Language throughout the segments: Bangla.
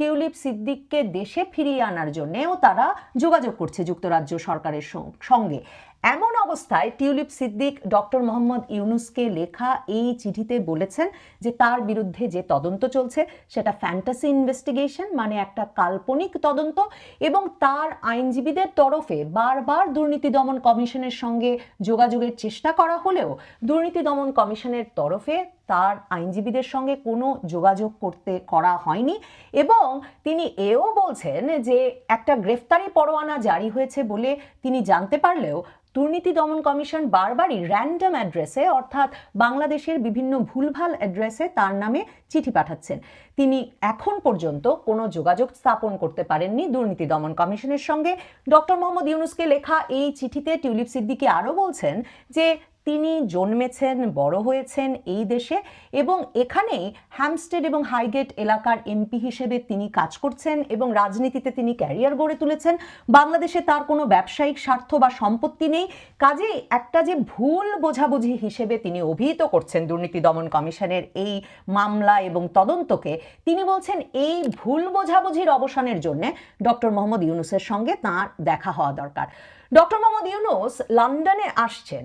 টিউলিপ সিদ্দিককে দেশে ফিরিয়ে আনার জন্যেও তারা যোগাযোগ করছে যুক্তরাজ্য সরকারের সঙ্গে। এমন অবস্থায় টিউলিপ সিদ্দিক ডক্টর মোহাম্মদ ইউনুসকে লেখা এই চিঠিতে বলেছেন যে তার বিরুদ্ধে যে তদন্ত চলছে সেটা ফ্যান্টাসি ইনভেস্টিগেশন মানে একটা কাল্পনিক তদন্ত, এবং তার আইনজীবীদের তরফে বারবার দুর্নীতি দমন কমিশনের সঙ্গে যোগাযোগের চেষ্টা করা হলেও দুর্নীতি দমন কমিশনের তরফে তার আইনজীবীদের সঙ্গে কোনো যোগাযোগ করতে করা হয়নি এবং তিনি এও বলছেন যে একটা গ্রেফতারি পরোয়ানা জারি হয়েছে বলে তিনি জানতে পারলেও দুর্নীতি দমন কমিশন বারবারই র্যান্ডম অ্যাড্রেসে অর্থাৎ বাংলাদেশের বিভিন্ন ভুলভাল অ্যাড্রেসে তার নামে চিঠি পাঠাচ্ছেন। তিনি এখন পর্যন্ত কোনো যোগাযোগ স্থাপন করতে পারেননি দুর্নীতি দমন কমিশনের সঙ্গে। ডক্টর মোহাম্মদ ইউনুসকে লেখা এই চিঠিতে টিউলিপ সিদ্দিকি আরও বলছেন যে তিনি জন্মেছেন, বড় হয়েছেন এই দেশে এবং এখানেই হ্যামস্টেড এবং হাইগেট এলাকার এমপি হিসেবে তিনি কাজ করছেন এবং রাজনীতিতে তিনি ক্যারিয়ার গড়ে তুলেছেন। বাংলাদেশে তার কোনো ব্যবসায়িক স্বার্থ বা সম্পত্তি নেই। কাজেই একটা যে ভুল বোঝাবুঝি হিসেবে তিনি অভিহিত করছেন দুর্নীতি দমন কমিশনের এই মামলা এবং তদন্তকে, তিনি বলছেন এই ভুল বোঝাবুঝির অবসানের জন্য ডক্টর মোহাম্মদ ইউনুসের সঙ্গে তাঁর দেখা হওয়া দরকার। ডক্টর মোহাম্মদ ইউনুস লন্ডনে আসছেন।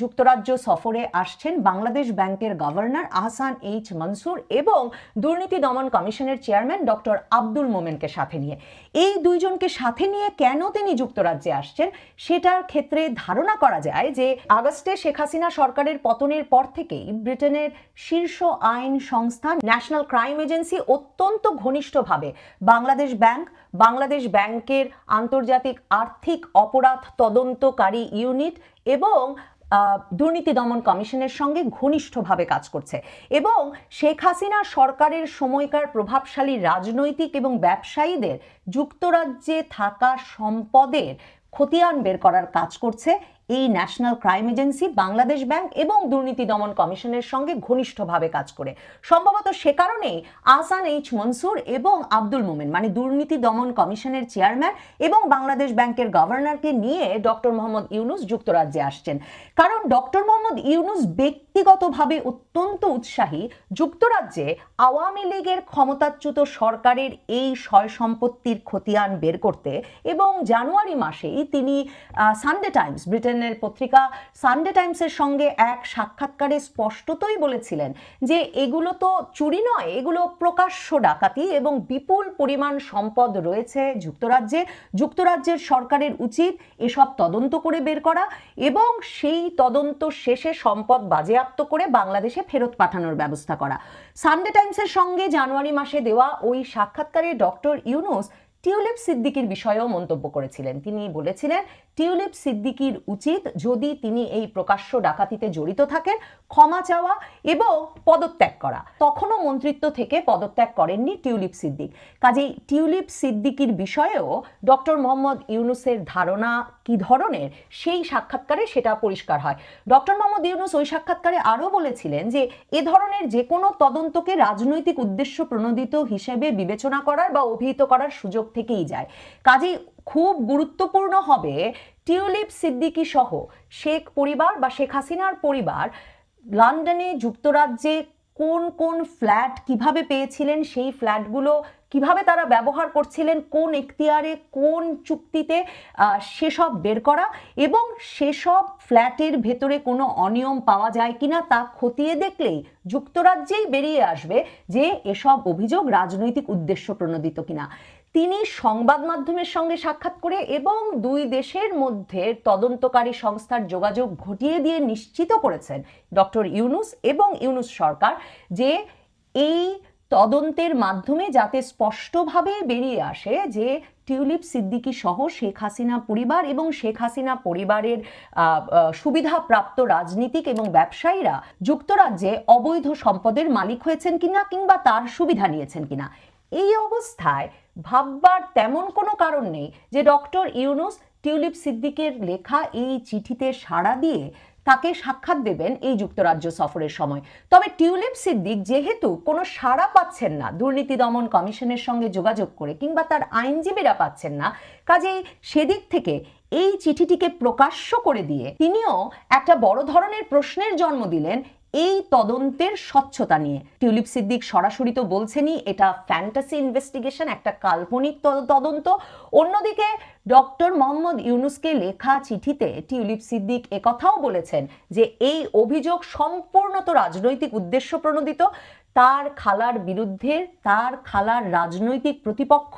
যুক্তরাজ্য সফরে আসছেন বাংলাদেশ ব্যাংকের গভর্নর আহসান এইচ মনসুর এবং দুর্নীতি দমন কমিশনের চেয়ারম্যান ডক্টর আব্দুল মোমেনকে সাথে নিয়ে। এই দুইজনকে সাথে নিয়ে কেন তিনি যুক্তরাজ্যে আসছেন সেটার ক্ষেত্রে ধারণা করা যায় যে আগস্টে শেখ হাসিনা সরকারের পতনের পর থেকেই ব্রিটেনের শীর্ষ আইন সংস্থা ন্যাশনাল ক্রাইম এজেন্সি অত্যন্ত ঘনিষ্ঠভাবে বাংলাদেশ ব্যাংক, বাংলাদেশ ব্যাংকের আন্তর্জাতিক আর্থিক অপরাধ তদন্তকারী ইউনিট এবং দুর্নীতি দমন কমিশনের সঙ্গে ঘনিষ্ঠভাবে কাজ করছে। এবং শেখ হাসিনা সরকারের সময়কার প্রভাবশালী রাজনৈতিক এবং ব্যবসায়ীদের যুক্তরাজ্যে থাকা সম্পদের খতিয়ান বের করার কাজ করছে। এই National Crime Agency Bangladesh bank এবং দুর্নীতি দমন কমিশনের সঙ্গে ঘনিষ্ঠভাবে কাজ করে। সম্ভবত সে কারণেই আহসান এইচ মনসুর এবং আব্দুল মোমেন মানে দুর্নীতি দমন কমিশনের চেয়ারম্যান এবং বাংলাদেশ ব্যাংকের গভর্নরকে নিয়ে ডক্টর মোহাম্মদ ইউনুস যুক্তরাজ্যে আসছেন। কারণ ডক্টর মোহাম্মদ ইউনুস ব্যক্তিগতভাবে অত্যন্ত উৎসাহী, যুক্তরাজ্যে আওয়ামী লীগের ক্ষমতাচ্যুত সরকারের এই সয় সম্পত্তির খতিয়ান বের করতে এবং জানুয়ারি মাসেই তিনি সানডে টাইমস ব্রিটেনের পত্রিকা সানডে টাইমসের সঙ্গে এক সাক্ষাৎকারে স্পষ্টতই বলেছিলেন যে এগুলো তো চুরি নয়, এগুলো প্রকাশ্য ডাকাতি এবং বিপুল পরিমাণ সম্পদ রয়েছে যুক্তরাজ্যে। যুক্তরাজ্যের সরকারের উচিত এসব তদন্ত করে বের করা এবং সেই তদন্ত শেষে সম্পদ বাজেয়াপ্ত করে বাংলাদেশে ফেরত পাঠানোর ব্যবস্থা করা। সানডে টাইমসের সঙ্গে জানুয়ারি মাসে দেওয়া ওই সাক্ষাৎকারে ডক্টর ইউনুস টিউলিপ সিদ্দিকির বিষয়েও মন্তব্য করেছিলেন। তিনি বলেছিলেন, টিউলিপ সিদ্দিকির উচিত যদি তিনি এই প্রকাশ্য ডাকাতিতে জড়িত থাকেন, ক্ষমা চাওয়া এবং পদত্যাগ করা। তখনও মন্ত্রিত্ব থেকে পদত্যাগ করেননি টিউলিপ সিদ্দিক। কাজেই টিউলিপ সিদ্দিকির বিষয়েও ডক্টর মোহাম্মদ ইউনুসের ধারণা কি ধরনের, সেই সাক্ষাৎকারে সেটা পরিষ্কার হয়। ডক্টর মোহাম্মদ ইউনুস ওই সাক্ষাৎকারে আরও বলেছিলেন যে, এ ধরনের যে কোনো তদন্তকে রাজনৈতিক উদ্দেশ্য প্রণোদিত হিসেবে বিবেচনা করার বা অভিহিত করার সুযোগ থেকেই যায়। কাজেই খুব গুরুত্বপূর্ণ হবে টিউলিপ সিদ্দিকী সহ শেখ পরিবার বা শেখ হাসিনার পরিবার লন্ডনে, যুক্তরাজ্যে কোন কোন ফ্ল্যাট কীভাবে পেয়েছিলেন, সেই ফ্ল্যাটগুলো কীভাবে তারা ব্যবহার করছিলেন, কোন এখতিয়ারে, কোন চুক্তিতে সেসব বের করা এবং সেসব ফ্ল্যাটের ভেতরে কোনো অনিয়ম পাওয়া যায় কিনা তা খতিয়ে দেখলেই যুক্তরাজ্যেই বেরিয়ে আসবে যে এসব অভিযোগ রাজনৈতিক উদ্দেশ্য প্রণোদিত কিনা। তিনি সংবাদ মাধ্যমের সঙ্গে সাক্ষাৎ করে এবং দুই দেশের মধ্যে তদন্তকারী সংস্থার যোগাযোগ ঘটিয়ে দিয়ে নিশ্চিত করেছেন ডক্টর ইউনুস এবং ইউনুস সরকার যে এই তদন্তের মাধ্যমে যাতে স্পষ্টভাবে বেরিয়ে আসে যে টিউলিপ সিদ্দিকী সহ শেখ হাসিনা পরিবার এবং শেখ হাসিনা পরিবারের সুবিধাপ্রাপ্ত রাজনীতিক এবং ব্যবসায়ীরা যুক্তরাজ্যে অবৈধ সম্পদের মালিক হয়েছেন কিনা কিংবা তার সুবিধা নিয়েছেন কিনা, এই অবস্থায় ভাববার তেমন কোনো কারণ নেই যে ডক্টর ইউনুস টিউলিপ সিদ্দিকের লেখা এই চিঠিতে সাড়া দিয়ে তাকে সাক্ষাৎ দেবেন এই যুক্তরাজ্য সফরের সময়। তবে টিউলিপ সিদ্দিক যেহেতু কোনো সাড়া পাচ্ছেন না, দুর্নীতি দমন কমিশনের সঙ্গে যোগাযোগ করে কিংবা তার আইনজীবীরা পাচ্ছেন না, কাজেই সেদিক থেকে এই চিঠিটিকে প্রকাশ্য করে দিয়ে তিনিও একটা বড় ধরনের প্রশ্নের জন্ম দিলেন এই তদন্তের স্বচ্ছতা নিয়ে। টিউলিপ সিদ্দিক সরাসরি তো বলছেনই, এটা ফ্যান্টাসি ইনভেস্টিগেশন একটা কাল্পনিক তদন্ত। অন্যদিকে ডক্টর মোহাম্মদ ইউনুসকে লেখা চিঠিতে টিউলিপ সিদ্দিক একথাও বলেছেন যে, এই অভিযোগ সম্পূর্ণত রাজনৈতিক উদ্দেশ্য প্রণোদিত। তার খালার বিরুদ্ধে, তার খালার রাজনৈতিক প্রতিপক্ষ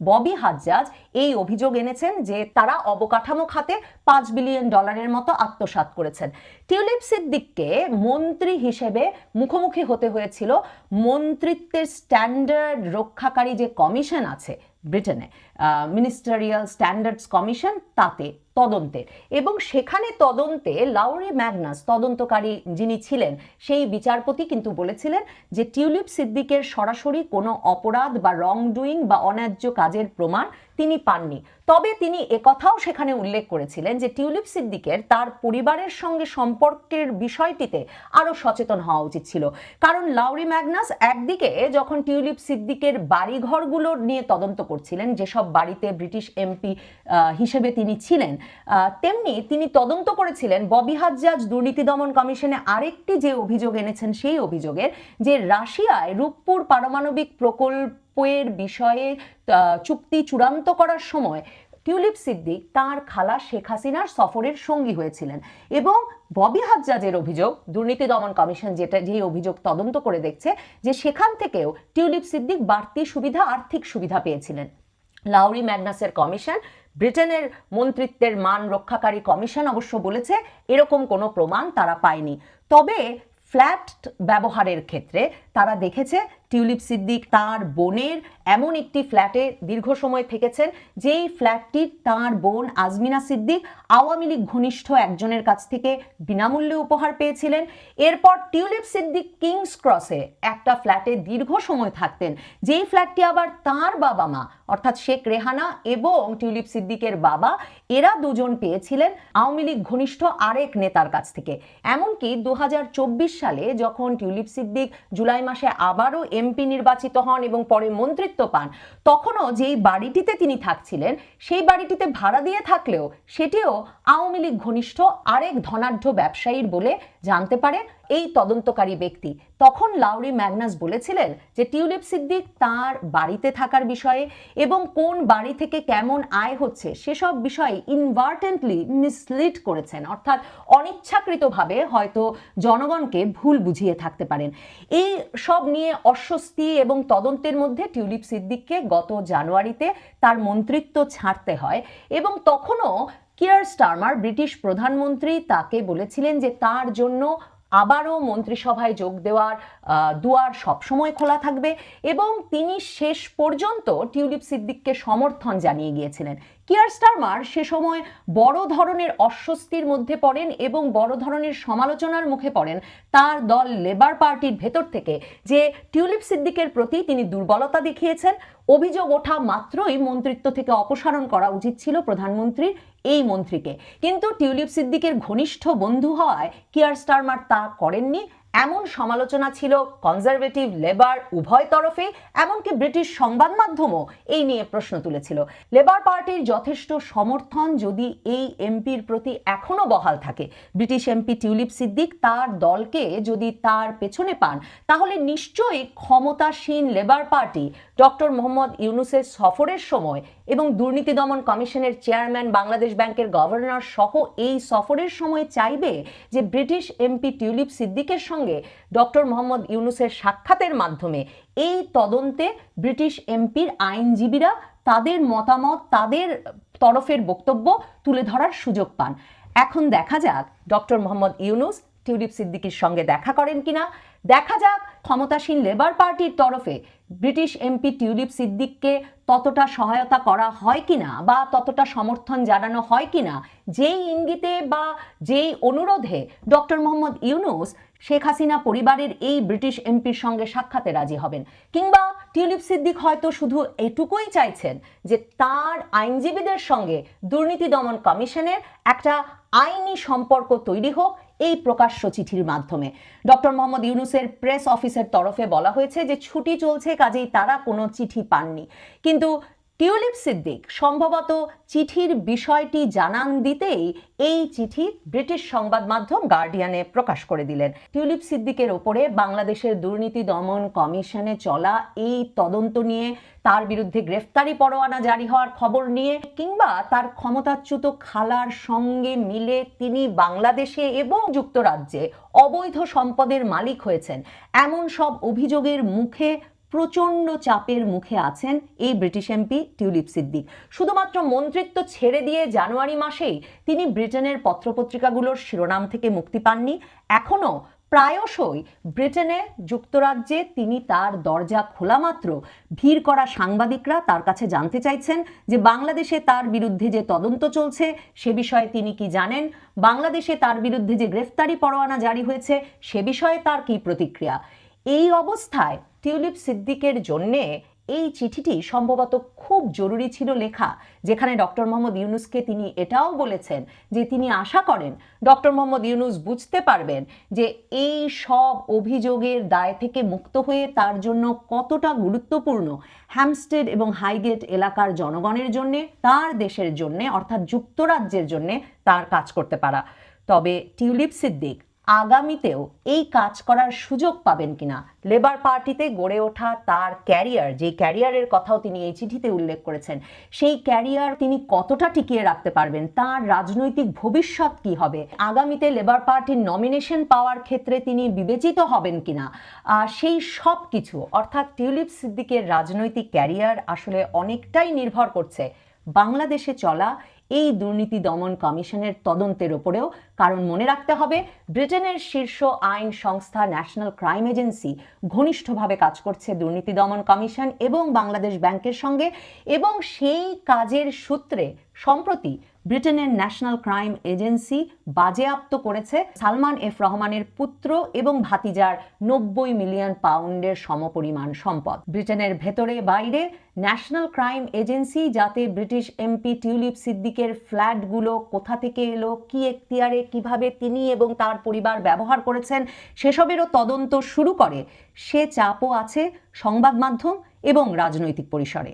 ববি হাজ্জাজ এই অভিযোগ এনেছেন যে তারা অবকাঠামো খাতে পাঁচ বিলিয়ন ডলারের মতো আত্মসাত করেছেন। টিউলিপ সিদ্দিককে মন্ত্রী হিসেবে মুখোমুখি হতে হয়েছিল মন্ত্রিত্বের স্ট্যান্ডার্ড রক্ষাকারী যে কমিশন আছে ব্রিটেনে। মিনিস্টারিয়াল স্ট্যান্ডার্ডস কমিশন তাতে তদন্তের। এবং সেখানে তদন্তে লাউরি ম্যাগনাস, তদন্তকারী যিনি ছিলেন, সেই বিচারপতি কিন্তু বলেছিলেন যে টিউলিপ সিদ্দিকের সরাসরি কোনো অপরাধ বা রং ডুইং বা অন্যায্য কাজের প্রমাণ তিনি পাননি। তবে তিনি একথাও সেখানে উল্লেখ করেছিলেন যে টিউলিপ সিদ্দিকের তার পরিবারের সঙ্গে সম্পর্কের বিষয়টিতে আরও সচেতন হওয়া উচিত ছিল। কারণ লাউরি ম্যাগনাস একদিকে যখন টিউলিপ সিদ্দিকের বাড়িঘরগুলো নিয়ে তদন্ত করছিলেন, যেসব বাড়িতে ব্রিটিশ এমপি হিসেবে তিনি ছিলেন। তেমনি তিনি তদন্ত করেছিলেন ববি হাজ্জাজ দুর্নীতি দমন কমিশনে আরেকটি যে অভিযোগ এনেছেন সেই অভিযোগের, যে রাশিয়ায় রূপপুর পারমাণবিক প্রকল্পের বিষয়ে চুক্তি চূড়ান্ত করার সময় টিউলিপ সিদ্দিক তার খালা শেখ হাসিনার সফরের সঙ্গী হয়েছিলেন এবং ববি হাজ্জাজের অভিযোগ, দুর্নীতি দমন কমিশন যেটা যে অভিযোগ তদন্ত করে দেখছে, যে সেখান থেকেও টিউলিপ সিদ্দিক বাড়তি সুবিধা, আর্থিক সুবিধা পেয়েছিলেন। লাউরি ম্যাগনাসের কমিশন, ব্রিটেনের মন্ত্রিত্বের মান রক্ষাকারী কমিশন অবশ্য বলেছে এরকম কোনো প্রমাণ তারা পায়নি। তবে ফ্ল্যাট ব্যবহারের ক্ষেত্রে তারা দেখেছে টিউলিপ সিদ্দিক তার বোনের এমন একটি ফ্ল্যাটে দীর্ঘ সময় থেকেছেন, যেই ফ্ল্যাটটি তার বোন আজমিনা সিদ্দিক আওয়ামী লীগ ঘনিষ্ঠ একজনের কাছ থেকে বিনামূল্যে উপহার পেয়েছিলেন। এরপর টিউলিপ সিদ্দিক কিংস ক্রসে একটা ফ্ল্যাটে দীর্ঘ সময় থাকতেন, যেই ফ্ল্যাটটি আবার তার বাবা মা, অর্থাৎ শেখ রেহানা এবং টিউলিপ সিদ্দিকের বাবা, এরা দুজন পেয়েছিলেন আওয়ামী লীগ ঘনিষ্ঠ আরেক নেতার কাছ থেকে। এমনকি দু হাজার চব্বিশ সালে যখন টিউলিপ সিদ্দিক জুলাই মাসে আবারও এমপি নির্বাচিত হন এবং পরে মন্ত্রিত্ব পান, তখনও যেই বাড়িটিতে তিনি থাকছিলেন, সেই বাড়িটিতে ভাড়া দিয়ে থাকলেও সেটিও আওয়ামী লীগ ঘনিষ্ঠ আরেক ধনাঢ্য ব্যবসায়ীর বলে জানতে পারে এই তদন্তকারী ব্যক্তি। তখন লাউরি ম্যাগনাস বলেছিলেন যে টিউলিপ সিদ্দিক তার বাড়িতে থাকার বিষয়ে এবং কোন বাড়ি থেকে কেমন আয় হচ্ছে সেসব বিষয়ে ইনভার্টেন্টলি মিসলিড করেছেন। অর্থাৎ অনিচ্ছাকৃতভাবে হয়তো জনগণকে ভুল বুঝিয়ে থাকতে পারেন। এই সব নিয়ে অস্বস্তি এবং তদন্তের মধ্যে টিউলিপ সিদ্দিককে গত জানুয়ারিতে তার মন্ত্রিত্ব ছাড়তে হয় এবং তখনও কিয়ার স্টারমার, ব্রিটিশ প্রধানমন্ত্রী, তাকে বলেছিলেন যে তার জন্য আবারও মন্ত্রিসভায় যোগ দেওয়ার দুয়ার সবসময় খোলা থাকবে এবং তিনি শেষ পর্যন্ত টিউলিপ সিদ্দিককে সমর্থন জানিয়ে গিয়েছিলেন। কিয়ার স্টারমার সে সময় বড় ধরনের অস্বস্তির মধ্যে পড়েন এবং বড় ধরনের সমালোচনার মুখে পড়েন। তার দল লেবার পার্টির ভেতর থেকে যে টিউলিপ সিদ্দিকের প্রতি তিনি দুর্বলতা দেখিয়েছেন, অভিযোগ ওঠা মাত্রই মন্ত্রিত্ব থেকে অপসারণ করা উচিত ছিল প্রধানমন্ত্রীর এই মন্ত্রীকে। কিন্তু টিউলিপ সিদ্দিকের ঘনিষ্ঠ বন্ধু হওয়ায় কিয়ার স্টারমার তা করেননি। এমন সমালোচনা ছিল কনজারভেটিভ লেবার উভয় তরফে, এমনকি ব্রিটিশ সংবাদ মাধ্যমও এই নিয়ে প্রশ্ন তুলেছিল। লেবার পার্টির যথেষ্ট সমর্থন যদি এই এমপির প্রতি এখনও বহাল থাকে, ব্রিটিশ এমপি টিউলিপ সিদ্দিক তার দলকে যদি তার পেছনে পান, তাহলে নিশ্চয়ই ক্ষমতাসীন লেবার পার্টি ডক্টর মোহাম্মদ ইউনুসের সফরের সময় এবং দুর্নীতি দমন কমিশনের চেয়ারম্যান বাংলাদেশ ব্যাংকের গভর্নর সহ এই সফরের সময় চাইবে যে ব্রিটিশ এমপি টিউলিপ সিদ্দিকের সঙ্গে ডক্টর মোহাম্মদ ইউনুসের সাক্ষাতের মাধ্যমে এই তদন্তে ব্রিটিশ এমপির আইনজীবীরা তাদের মতামত, তাদের তরফের বক্তব্য তুলে ধরার সুযোগ পান। এখন দেখা যাক ডক্টর মোহাম্মদ ইউনুস টিউলিপ সিদ্দিকির সঙ্গে দেখা করেন কিনা। দেখা যাক, ক্ষমতাসীন লেবার পার্টির তরফে ব্রিটিশ এমপি টিউলিপ সিদ্দিককে ততটা সহায়তা করা হয় কিনা বা ততটা সমর্থন জানানো হয় কিনা, যেই ইঙ্গিতে বা যেই অনুরোধে ডক্টর মোহাম্মদ ইউনুস শেখ হাসিনা পরিবারের এই ব্রিটিশ এমপির সঙ্গে সাক্ষাতে রাজি হবেন। কিংবা টিউলিপ সিদ্দিক হয়তো শুধু এটুকুই চাইছেন যে তার আইনজীবীদের সঙ্গে দুর্নীতি দমন কমিশনের একটা আইনি সম্পর্ক তৈরি হোক এই প্রকাশ্য চিঠির মাধ্যমে। ডক্টর মোহাম্মদ ইউনুসের প্রেস অফিসের তরফে বলা হয়েছে যে, ছুটি চলছে, কাজেই তারা কোনো চিঠি পাননি। কিন্তু টিউলিপ সিদ্দিক সম্ভবত চিঠির বিষয়টি জানান দিতেই এই চিঠি ব্রিটিশ সংবাদ মাধ্যম গার্ডিয়ানে প্রকাশ করে দিলেন। টিউলিপ সিদ্দিকের ওপরে বাংলাদেশের দুর্নীতি দমন কমিশনে চলা এই তদন্ত নিয়ে, তার বিরুদ্ধে গ্রেফতারি পরোয়ানা জারি হওয়ার খবর নিয়ে, কিংবা তার ক্ষমতাচ্যুত খালার সঙ্গে মিলে তিনি বাংলাদেশে এবং যুক্তরাজ্যে অবৈধ সম্পদের মালিক হয়েছেন। এমন সব অভিযোগের মুখে প্রচণ্ড চাপের মুখে আছেন এই ব্রিটিশ এমপি টিউলিপ সিদ্দিক। শুধুমাত্র মন্ত্রিত্ব ছেড়ে দিয়ে জানুয়ারি মাসেই তিনি ব্রিটেনের পত্রপত্রিকাগুলোর শিরোনাম থেকে মুক্তি পাননি। এখনও প্রায়শই ব্রিটেনে যুক্তরাজ্যে তিনি তার দরজা খোলা মাত্র ভিড় করা সাংবাদিকরা তার কাছে জানতে চাইছেন যে বাংলাদেশে তার বিরুদ্ধে যে তদন্ত চলছে সে বিষয়ে তিনি কি জানেন? বাংলাদেশে তার বিরুদ্ধে যে গ্রেফতারি পরোয়ানা জারি হয়েছে সে বিষয়ে তার কি প্রতিক্রিয়া? এই অবস্থায় টিউলিপ সিদ্দিকের জন্যে এই চিঠিটি সম্ভবত খুব জরুরি ছিল লেখা, যেখানে ডক্টর মোহাম্মদ ইউনুসকে তিনি এটাও বলেছেন যে তিনি আশা করেন ডক্টর মোহাম্মদ ইউনুস বুঝতে পারবেন যে এই সব অভিযোগের দায় থেকে মুক্ত হয়ে তার জন্য কতটা গুরুত্বপূর্ণ হ্যামস্টেড এবং হাইগেট এলাকার জনগণের জন্যে, তার দেশের জন্যে, অর্থাৎ যুক্তরাজ্যের জন্যে তার কাজ করতে পারা। তবে টিউলিপ সিদ্দিক আগামীতেও এই কাজ করার সুযোগ পাবেন কিনা? লেবার পার্টিতে গড়ে ওঠা তার ক্যারিয়ার যে ক্যারিয়ারের কথাও তিনি এই চিঠিতে উল্লেখ করেছেন, সেই ক্যারিয়ার তিনি কতটা টিকিয়ে রাখতে পারবেন? তার রাজনৈতিক ভবিষ্যৎ কি হবে? আগামীতে লেবার পার্টির নমিনেশন পাওয়ার ক্ষেত্রে তিনি বিবেচিত হবেন কিনা? সেই সব কিছু, অর্থাৎ টিউলিপ সিদ্দিকের রাজনৈতিক ক্যারিয়ার আসলে অনেকটাই নির্ভর করছে বাংলাদেশে চলা এই দুর্নীতি দমন কমিশনের তদন্তের ওপরেও কারণ মনে রাখতে হবে, ব্রিটেনের শীর্ষ আইন সংস্থা ন্যাশনাল ক্রাইম এজেন্সি ঘনিষ্ঠভাবে কাজ করছে দুর্নীতি দমন কমিশন এবং বাংলাদেশ ব্যাংকের সঙ্গে এবং সেই কাজের সূত্রে সম্প্রতি ব্রিটেনের ন্যাশনাল ক্রাইম এজেন্সি বাজেয়াপ্ত করেছে সালমান এফ রহমানের পুত্র এবং ভাতিজার নব্বই মিলিয়ন পাউন্ডের সমপরিমাণ সম্পদ। ব্রিটেনের ভেতরে বাইরে ন্যাশনাল ক্রাইম এজেন্সি যাতে ব্রিটিশ এমপি টিউলিপ সিদ্দিকের ফ্ল্যাটগুলো কোথা থেকে এলো, কি এখতিয়ারে, কীভাবে তিনি এবং তার পরিবার ব্যবহার করেছেন, সেসবেরও তদন্ত শুরু করে। সে চাপও আছে সংবাদ মাধ্যম এবং রাজনৈতিক পরিসরে।